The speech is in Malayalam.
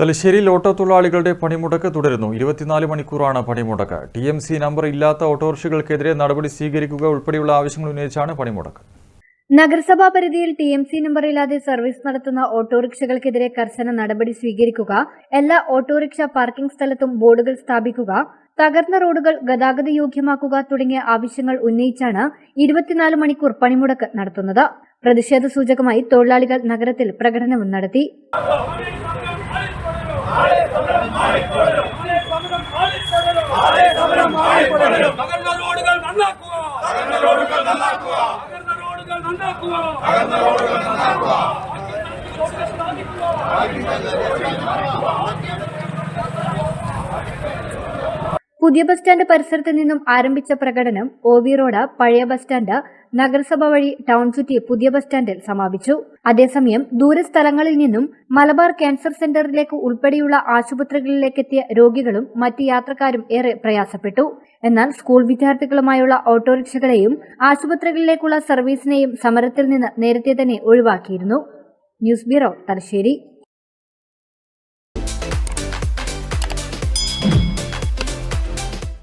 തലശ്ശേരിയിൽ ഓട്ടോ തൊഴിലാളികളുടെ പണിമുടക്ക് തുടരുന്നു. ഇരുപത്തിനാല് മണിക്കൂറാണ് പണിമുടക്ക്. ടി എം സി നമ്പർ ഇല്ലാത്ത ഓട്ടോറിക്ഷകൾക്കെതിരെ നടപടി സ്വീകരിക്കുക ഉൾപ്പെടെയുള്ള ആവശ്യങ്ങൾ ഉന്നയിച്ചാണ് പണിമുടക്ക്. നഗരസഭാ പരിധിയിൽ ടി എം സി നമ്പറില്ലാതെ സർവീസ് നടത്തുന്ന ഓട്ടോറിക്ഷകൾക്കെതിരെ കർശന നടപടി സ്വീകരിക്കുക എല്ലാ ഓട്ടോറിക്ഷ പാർക്കിംഗ് സ്ഥലത്തും ബോർഡുകൾ സ്ഥാപിക്കുക തകർന്ന റോഡുകൾ ഗതാഗത യോഗ്യമാക്കുക തുടങ്ങിയ ആവശ്യങ്ങൾ ഉന്നയിച്ചാണ് ഇരുപത്തിനാല് മണിക്കൂർ പണിമുടക്ക് നടത്തുന്നത്. പ്രതിഷേധ സൂചകമായി തൊഴിലാളികൾ നഗരത്തിൽ പ്രകടനവും നടത്തി തകർന്ന റോഡുകൾ നന്നാക്കുക തകർന്ന റോഡുകൾ നന്നാക്കുക. തകർന്ന റോഡുകൾ നന്നാക്കുക. പുതിയ ബസ് സ്റ്റാൻഡ് പരിസരത്ത് നിന്നും ആരംഭിച്ച പ്രകടനം ഒ വി റോഡ് പഴയ ബസ് സ്റ്റാൻഡ് നഗരസഭ വഴി ടൗൺ സിറ്റി പുതിയ ബസ് സ്റ്റാൻഡിൽ സമാപിച്ചു. അതേസമയം ദൂരസ്ഥലങ്ങളിൽ നിന്നും മലബാർ ക്യാൻസർ സെന്ററിലേക്ക് ഉൾപ്പെടെയുള്ള ആശുപത്രികളിലേക്കെത്തിയ രോഗികളും മറ്റ് യാത്രക്കാരും ഏറെ പ്രയാസപ്പെട്ടു. എന്നാൽ സ്കൂൾ വിദ്യാർത്ഥികളുമായുള്ള ഓട്ടോറിക്ഷകളെയും ആശുപത്രികളിലേക്കുള്ള സർവീസിനെയും സമരത്തിൽ നിന്ന് നേരത്തെ തന്നെ ഒഴിവാക്കിയിരുന്നു. News bureau Thalassery.